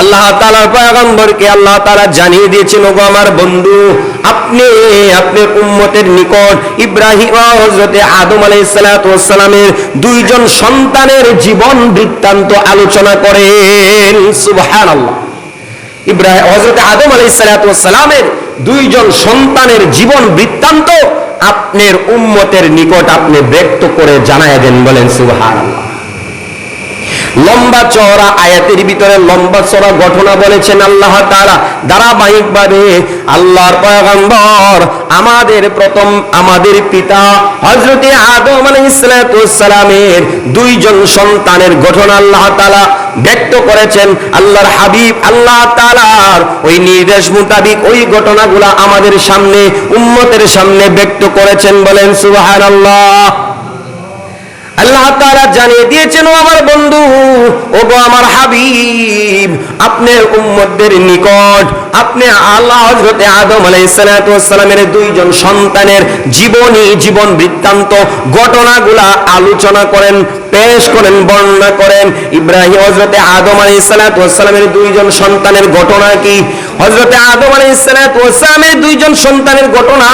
আল্লাহ তাআলার পয়গম্বরকে আল্লাহ তাআলা জানিয়ে দিয়েছেন, ওগো আমার বন্ধু, আপনি আপনার উম্মতের নিকট ইব্রাহিম ও হযরতে আদম আলাইহিস সালাতু ওয়াস সালামের দুইজন সন্তানের জীবন বৃত্তান্ত আলোচনা করেন। সুবহানাল্লাহ। ইব্রাহিম হযরত আদম আলাইহিস সালাতু ওয়াস সালামের দুইজন সন্তানের জীবন বৃত্তান্ত আপনার উম্মতের নিকট আপনি ব্যক্ত করে জানায় দেন বলেন, সুবহানাল্লাহ। লম্বা চওড়া আয়াতের ভিতরে লম্বা চড়া ঘটনা বলেছেন আল্লাহ তাআলা। ধারাবাহিকভাবে আল্লাহর পয়গম্বর আমাদের প্রথম আমাদের পিতা হযরতে আদম আলাইহিস সালামের দুইজন সন্তানের ঘটনা আল্লাহ তালা ব্যক্ত করেছেন। আল্লাহর হাবিব আল্লাহ তাআলার ওই নির্দেশ মোতাবিক ওই ঘটনাগুলা আমাদের সামনে, উম্মতের সামনে ব্যক্ত করেছেন বলেন সুবহানাল্লাহ। আল্লাহ তাআলা জানিয়ে দিয়েছেন আমার বন্ধু, ও গো আমার হাবিব, আপনার উম্মতদের নিকট, আপনি আল্লাহ হযরতে আদম আলাইহিস সালাতু দুইজন সন্তানের জীবনী, জীবন বৃত্তান্ত ঘটনাগুলা আলোচনা করেন। পেশ করেন, বর্ণনা করেন। ইব্রাহিম হযরতে আদম আলাইহিস সালাতু ওয়াস সালামের দুইজন সন্তানের ঘটনা কি? হযরতে আদম আলাইহিস সালাতু ওয়াস সালামের দুইজন সন্তানের ঘটনা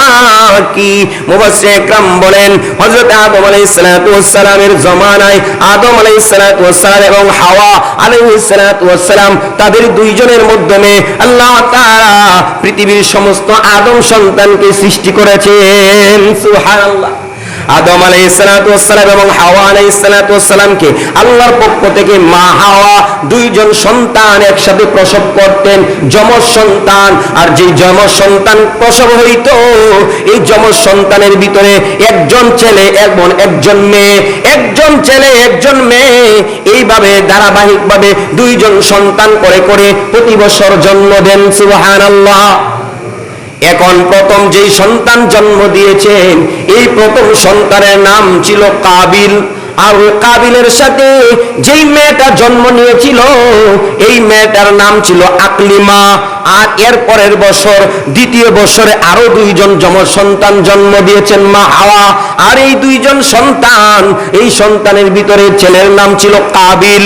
কি? মুফাসসির একরাম বলেন, হযরতে আদম আলাইহিস সালাতু ওয়াস সালামের জমানায় আদম আলাইহিস সালাতু ওয়াস সালাম এবং হাওয়া আলাইহিস সালাতু ওয়াস সালাম তাদের দুইজনের মাধ্যমে আল্লাহ তাআলা পৃথিবীর সমস্ত আদম সন্তানকে সৃষ্টি করেছেন। সুবহানাল্লাহ। আদম আলাইহিসসালাম এবং হাওয়া আলাইহিসসালামকে আল্লাহর পক্ষ থেকে মা হাওয়া দুইজন সন্তান একসাথে প্রসব করতেন, যমজ সন্তান। আর যেই যমজ সন্তান প্রসব হইত, এই যমজ সন্তানের ভিতরে একজন ছেলে এবং একজন মেয়ে, একজন ছেলে, একজন মেয়ে, এইভাবে ধারাবাহিকভাবে দুইজন সন্তান করে করে প্রতি বছর জন্ম দেন, সুবহানাল্লাহ। এখন প্রথম যেই সন্তান জন্ম দিয়েছেন, এই প্রথম সন্তানের নাম ছিল কাবিল। আর ওই কাবিলের সাথে যেই মেয়েটা জন্ম নিয়েছিল, এই মেয়েটার নাম ছিল আকলিমা। আর এর পরের বছর, দ্বিতীয় বছরে আরও দুইজন যম সন্তান জন্ম দিয়েছেন মা হাওয়া। আর এই দুইজন সন্তান, এই সন্তানের ভিতরে ছেলের নাম ছিল কাবিল।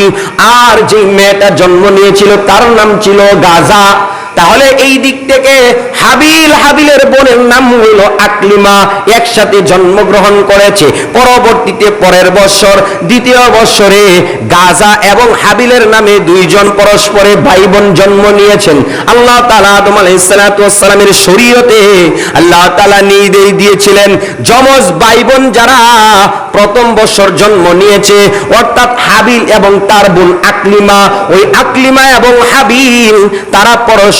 আর যেই মেয়েটা জন্ম নিয়েছিল, তার নাম ছিল গাজা। তাহলে এই দিক থেকে হাবিল হাবিলের বোনের নাম হইল আকলিমা, একসাথে জন্মগ্রহণ করেছে। পরবর্তীতে পরের বছর, দ্বিতীয় বছরে গাজা এবং হাবিলের নামে দুইজন পরস্পরে ভাই বোন জন্ম নিয়েছেন। আল্লাহ তালা আদম আলাইসালামের শরীয়তে আল্লাহ তালা নির্দেশ দিয়েছিলেন, যমজ ভাই বোন যারা প্রথম বছর জন্ম নিয়েছে, অর্থাৎ হাবিল এবং তার বোন আকলিমা, ওই আকলিমা এবং হাবিল তারা পরস্পরে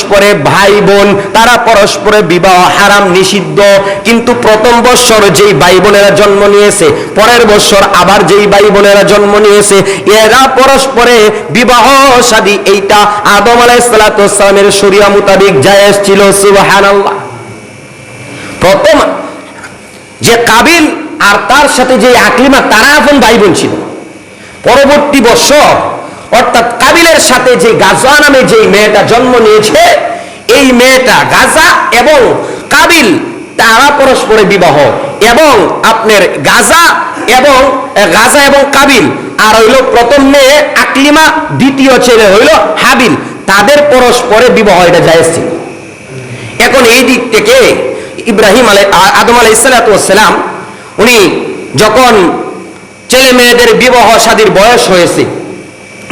ভাই বোন, তারা পরস্পরে বিবাহ হারাম, নিষিদ্ধ। কিন্তু প্রথম বছর যেই ভাই বোনেরা জন্ম নিয়েছে, পরের বছর আবার যেই ভাই বোনেরা জন্ম নিয়েছে, এরা পরস্পরে বিবাহ শাদী এইটা আদম আলাইসালামের শরিয়া মোতাবিক জায়েজ ছিল, সুবহানাল্লাহ। প্রথম যে কাবিল আর তার সাথে যে আকলিমা, তারা এখন ভাই বোন ছিল। পরবর্তী বছর অর্থাৎ কাবিলের সাথে যে গাজা নামে যে মেয়েটা জন্ম নিয়েছে, এই মেয়েটা গাজা এবং কাবিল তারা পরস্পরে বিবাহ। এবং আপনার গাজা এবং গাজা এবং কাবিল। আর হইল প্রথম মেয়ে আকলিমা, দ্বিতীয় ছেলে হইল হাবিল। তাদের পরস্পরে বিবাহ এটা ছিল এখন এই দিক থেকে ইব্রাহিম আলাই আদম আলাই সালাম উনি যখন ছেলে মেয়েদের বিবাহ শাদীর বয়স হয়েছে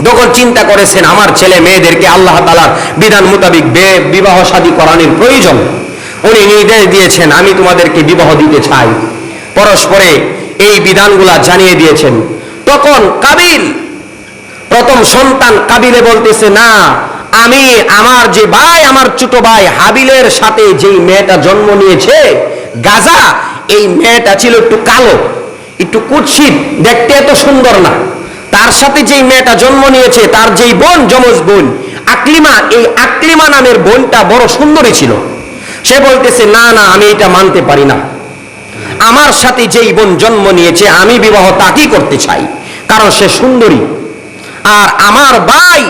তখন চিন্তা করেছেন আমার ছেলে মেয়েদেরকে আল্লাহ তালার বিধান মোতাবিক বে- বিবাহ শাদী করানোর প্রয়োজন, উনি নির্দেশ দিয়েছেন, আমি তোমাদেরকে বিবাহ দিতে চাই। পরস্পরে এই বিধানগুলা জানিয়ে দিয়েছেন। তখন কাবিল, প্রথম সন্তান কাবিলে বলতেছে, না, আমি আমার যে ভাই, আমার ছোট ভাই হাবিলের সাথে যেই মেয়েটা জন্ম নিয়েছে, গাজা, এই মেয়েটা ছিল একটু কালো, একটু কুৎসিত, দেখতে এত সুন্দর না। তার সাথে যেই মেয়েটা জন্ম নিয়েছে, তার যেই বোন যমজ বোন, আকলিমা, এই আকলিমা নামের বোনটা বড় সুন্দরী ছিল। সে বলতেছে, না না, আমি এটা মানতে পারি না। আমার সাথে যেই বোন জন্ম নিয়েছে, আমি বিবাহ তাকেই করতে চাই, কারণ সে সুন্দরী। আর আমার ভাই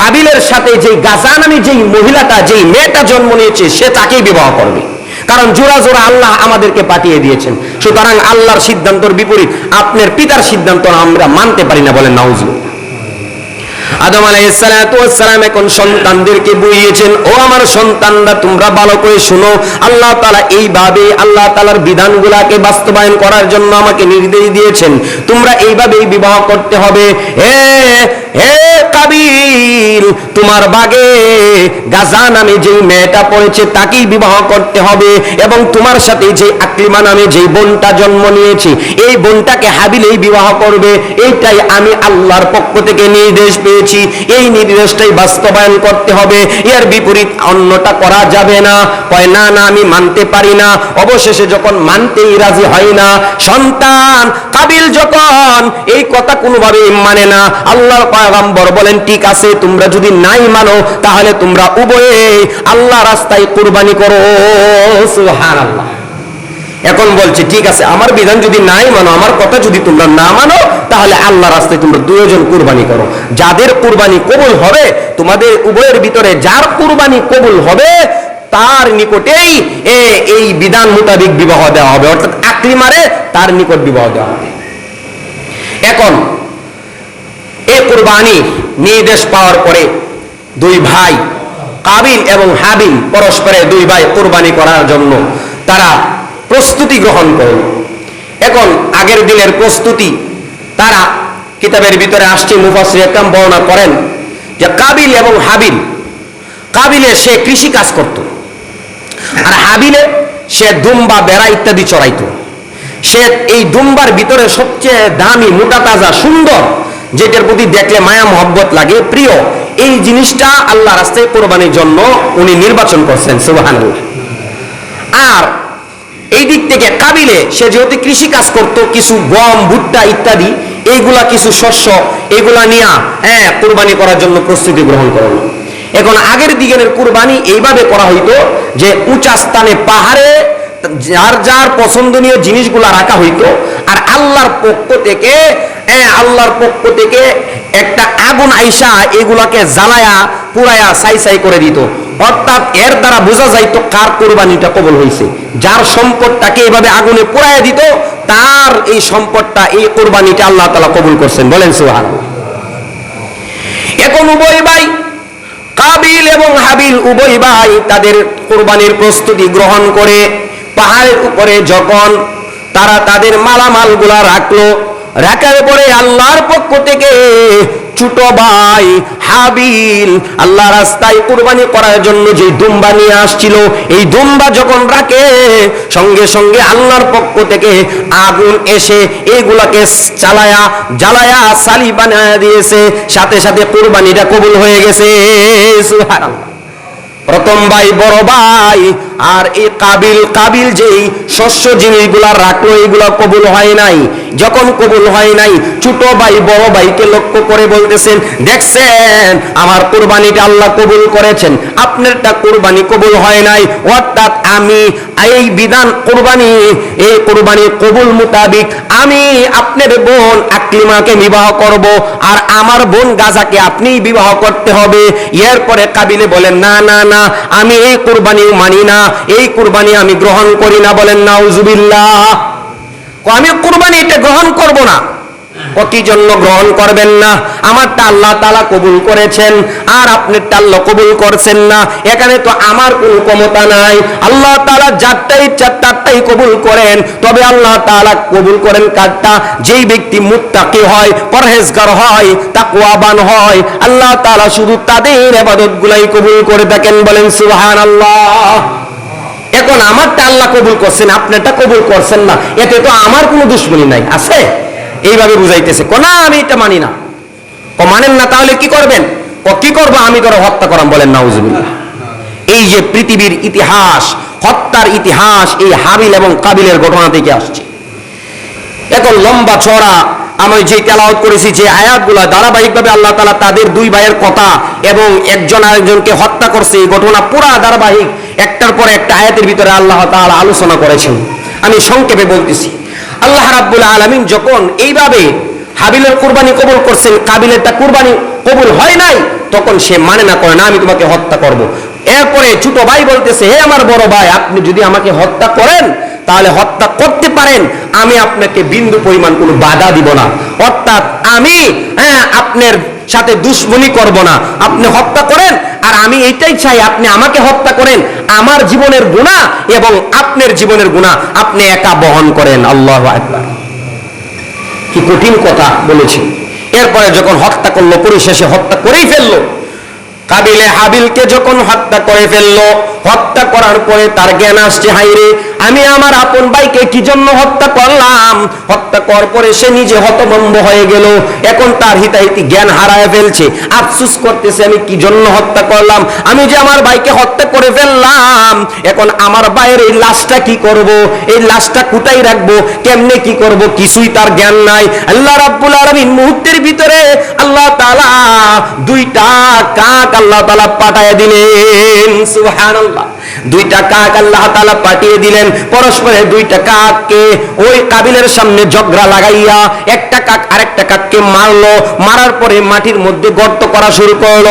হাবিলের সাথে যেই গাজা নামে যেই মহিলাটা, যেই মেয়েটা জন্ম নিয়েছে, সে তাকেই বিবাহ করবে। কারণ জোড়া জোড়া আল্লাহ আমাদেরকে পাঠিয়ে দিয়েছেন। সুতরাং আল্লাহর সিদ্ধান্তর বিপরীত, আপনার পিতার সিদ্ধান্ত আমরা মানতে পারি না বলেন নাউজুবিল্লাহ আদম আলাইসালাম এখন সন্তানদেরকে বুঝিয়েছেন, ও আমার সন্তানরা, তোমরা ভালো করে শুনো। আল্লাহ তালা এইভাবে, আল্লাহ তালার বিধানগুলাকে বাস্তবায়ন করার জন্য আমাকে নির্দেশ দিয়েছেন। তোমরা এইভাবেই বিবাহ করতে হবে। হে হে কাবিল তোমার বাগে গাজা নামে যেই মেয়েটা পড়েছে, তাকেই বিবাহ করতে হবে। এবং তোমার সাথে যে আকলিমা নামে বোনটা জন্ম নিয়েছে, এই বোনটাকে হাবিলেই বিবাহ করবে। এইটাই আমি আল্লাহর পক্ষ থেকে নির্দেশ পেয়েছি। এই নির্দেশটাই বাস্তবায়ন করতে হবে। এর বিপরীত অন্যটা করা যাবে না। কয়, না না, আমি মানতে পারি না। অবশেষে যখন মানতেই রাজি হয় না, সন্তান কাবিল যখন এই কথা কোনোভাবেই মানে না, আল্লাহর পয়গম্বর বলেন, ঠিক আছে, তোমরা যদি নাই মানো, তাহলে তোমরা উভয়ে আল্লাহ রাস্তায় কুরবানি করো। সুবহানাল্লাহ। এখন বলছে, ঠিক আছে, আমার বিধান যদি নাই মানো, আমার কথা যদি তোমরা না মানো, তাহলে আল্লাহ রাস্তায় তোমরা দুজন কুরবানি করো। যাদের কুরবানি কবুল হবে, তোমাদের উভয়ের ভিতরে যার কুরবানি কবুল হবে, তার নিকটেই এই বিধান মোতাবিক বিবাহ দেওয়া হবে। অর্থাৎ আকলি মারে, তার নিকট বিবাহ দেওয়া হবে। এখন এ কুরবানি, নির্দেশ পাওয়ার পরে দুই ভাই, কাবিল এবং হাবিল পরস্পরের দুই ভাই কুরবানি করার জন্য তারা প্রস্তুতি গ্রহণ করল। এখন আগের দিনের প্রস্তুতি, তারা কিতাবের ভিতরে আসছে মুফাসির একরাম বর্ণনা করেন যে কাবিল এবং হাবিল, কাবিলে সে কৃষি কাজ করত আর হাবিলে সে দুম্বা, বেড়া ইত্যাদি চড়াইতো। সে এই দুম্বার ভিতরে সবচেয়ে দামি, মোটা, তাজা, সুন্দর যেটার প্রতি দেখলে মায়া, মহব্বত লাগে, প্রিয়। এই জিনিসটা আল্লাহ রাস্তায় কোরবানির জন্য উনি নির্বাচন করছেন সুবাহান আর এই দিক থেকে কাবিলে সে যেহেতু কৃষি কাজ করত, কিছু গম, ভুট্টা ইত্যাদি, এইগুলা কিছু শস্য, এইগুলা নিয়ে হ্যাঁ কোরবানি করার জন্য প্রস্তুতি গ্রহণ করল এখন আগের দিকের কোরবানি এইভাবে করা হইতো যে উঁচা স্থানে পাহাড়ে যার যার পছন্দনীয় জিনিসগুলা রাখা হইতো, আর আল্লাহর পক্ষ থেকে হ্যাঁ আল্লাহর পক্ষ থেকে একটা আগুন আইসা এগুলাকে জ্বালায়া পুরায়া সাই সাই করে দিত। অর্থাৎ এর দ্বারা বোঝা যায় তো কার কোরবানিটা কবল হয়েছে যার সম্পদটাকে এভাবে আগুনে পুরাইয়া দিত, তার এই সম্পদটা, এই কোরবানিটা আল্লাহ তালা কবুল করছেন। বলেন সুহান এখন উভয় ভাই, কাবিল এবং হাবিল উভয় ভাই তাদের কোরবানির প্রস্তুতি গ্রহণ করে, পাহাড়ের উপরে যখন তারা তাদের মালামালগুলা রাখল রাখার পরে আল্লাহর পক্ষ থেকে ছোট ভাই হাবিল আল্লাহ রাস্তায় কুরবানি করার জন্য যে দুম্বা নিয়ে আসছিল, এই দুম্বা যখন রাখে, সঙ্গে সঙ্গে আল্লাহর পক্ষ থেকে আগুন এসে এগুলাকে চালায়া, জ্বালায়া, সালি বানায় দিয়েছে, সাথে সাথে কুরবানিটা কবুল হয়ে গেছে। সুবহানাল্লাহ। প্রথম ভাই, বড় ভাই, আর এই কাবিল কাবিল যেই শস্য জিনিসগুলা রাখল, এগুলা কবুল হয় নাই। যখন কবুল হয় নাই, ছোট ভাই, বড় ভাইকে লক্ষ্য করে বলতেছেন, দেখছেন, আমার কোরবানিটা আল্লাহ কবুল করেছেন। আপনারটা কোরবানি কবুল হয় নাই। অর্থাৎ আমি এই বিধান কোরবানি, এই কোরবানি কবুল মোতাবিক আমি আপনার বোন আকলিমাকে বিবাহ করব, আর আমার বোন গাজাকে আপনিই বিবাহ করতে হবে। এরপরে কাবিলে বলেন, না না না, আমি এই কুরবানি মানি না, এই কুরবানি আমি গ্রহণ করি না। বলেন না উজুবিল্লাহ আমি কুরবানি এটা গ্রহণ করব না। কি জন্য গ্রহণ করবেন না? আমারটা আল্লাহ তালা কবুল করেছেন, আর আপনারটা আল্লাহ কবুল করছেন না। এখানে তো আমার কোনো ক্ষমতা নাই। আল্লাহ তালা যারটা ইচ্ছা তারটাই কবুল করেন। তবে আল্লাহ তালা কবুল করেন কারটা? যেই ব্যক্তি মুত্তাকি হয়, পরহেজগার হয়, তাকওয়াবান হয়, আল্লাহ তালা শুধু তাদের আবাদত গুলাই কবুল করে থাকেন বলেন সুহান আল্লাহ এখন আমারটা আল্লাহ কবুল করছেন, আপনারটা কবুল করছেন না। এতে তো আমার কোনো দুশ্মনী নাই, আছে? এইভাবে বুঝাইতেছে। কোনা, আমি এটা মানি না। ও মানেন না, তাহলে কি করবেন? ও কি করব? আমি ধরো হত্যা করাম বলেন, নাউজুবিল্লাহ। এই যে পৃথিবীর ইতিহাস, হত্যার ইতিহাস, এই হাবিল এবং কাবিলের ঘটনা থেকে আসছে। এত লম্বা চড়া আমি যে তেলাওয়াত করেছি, যে আয়াতগুলা ধারাবাহিকভাবে আল্লাহ তালা তাদের দুই ভাইয়ের কথা এবং একজন আরেকজনকে হত্যা করছে, এই ঘটনা পুরা ধারাবাহিক, একটার পর একটা আয়াতের ভিতরে আল্লাহ তাআলা আলোচনা করেছেন। আমি সংক্ষেপে বলতেছি। আল্লাহ রাব্বুল আলামিন যখন এইভাবে হাবিলের কুরবানি কবুল করছেন, কাবিলেরটা কুরবানি কবুল হয় নাই, তখন সে মানে না করে, না, আমি তোমাকে হত্যা করব। এরপরে ছোট ভাই বলতেছে, হে আমার বড় ভাই, আপনি যদি আমাকে হত্যা করেন, তাহলে হত্যা করতে পারেন আমি আপনাকে বিন্দু পরিমাণ কোনো বাধা দিব না অর্থাৎ আমি হ্যাঁ আপনার সাথে দুশ্মনী করব না। আপনি হত্যা করেন, আর আমি এইটাই চাই, আপনি আমাকে হত্যা করেন। আমার জীবনের গুণা এবং আপনার জীবনের গুণা আপনি একা বহন করেন। আল্লাহ একবার কি কঠিন কথা বলেছি এরপরে যখন হত্যা করল, পরিশেষে হত্যা করেই ফেলল। কাবিলে হাবিলকে যখন হত্যা করে ফেলল, হত্যা করার পরে তার জ্ঞান আসছে হাইরে আমি আমার আপন ভাইকে কি জন্য হত্যা করলাম? হত্যা করার পরে সে নিজে হতভম্ব হয়ে গেল। এখন তার হিতাহিতি জ্ঞান হারায় ফেলছে। আফসুস করতেছে, আমি কি জন্য হত্যা করলাম? আমি যে আমার ভাইকে হত্যা করে ফেললাম, এখন আমার ভাইয়ের এই লাশটা কি করব? এই লাশটা কোথায় রাখব? কেমনে কি করব? কিছুই তার জ্ঞান নাই। আল্লাহ রাব্বুল আলামিন মুহূর্তের ভিতরে আল্লাহ তাআলা দুইটা কাক আল্লাহ তালা পাঠায় দিলেন। সুহান দুইটা কাক আল্লাহ তালা পাঠিয়ে দিলেন। পরস্পরে দুইটা কাককে ওই কাবিলের সামনে ঝগড়া লাগাইয়া একটা কাক আরেকটা কাককে মারলো। মারার পরে মাটির মধ্যে গর্ত করা শুরু করল।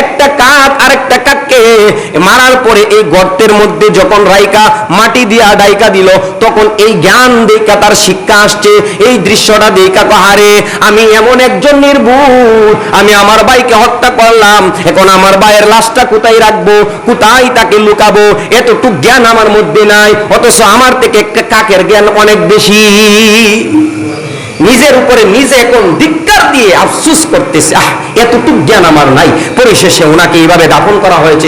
একটা কাক আরেকটা কাককে মারার পরে এই গর্তের মধ্যে যখন রাইকা মাটি দিয়া ডাইকা দিল, তখন এই জ্ঞান দেখা তার শিক্ষা আসছে। এই দৃশ্যটা দেখা কাহারে? আমি এমন একজন নির্ভুল, আমি আমার ভাইকে হত্যা করলাম, এখন আমার ভাইয়ের লাশটা কোথায় রাখব, কোথায় তাকে লুকাবো? এতটুক জ্ঞান আমার মধ্যে নাই, অথচ আমার থেকে একটা কাকের জ্ঞান অনেক বেশি। নিজের উপরে নিজে এখন ধিক্কার দিয়ে আফসুস করতেছে, আহ, এতটুক জ্ঞান আমার নাই। পরিশেষে ওনাকে এইভাবে দাফন করা হয়েছে।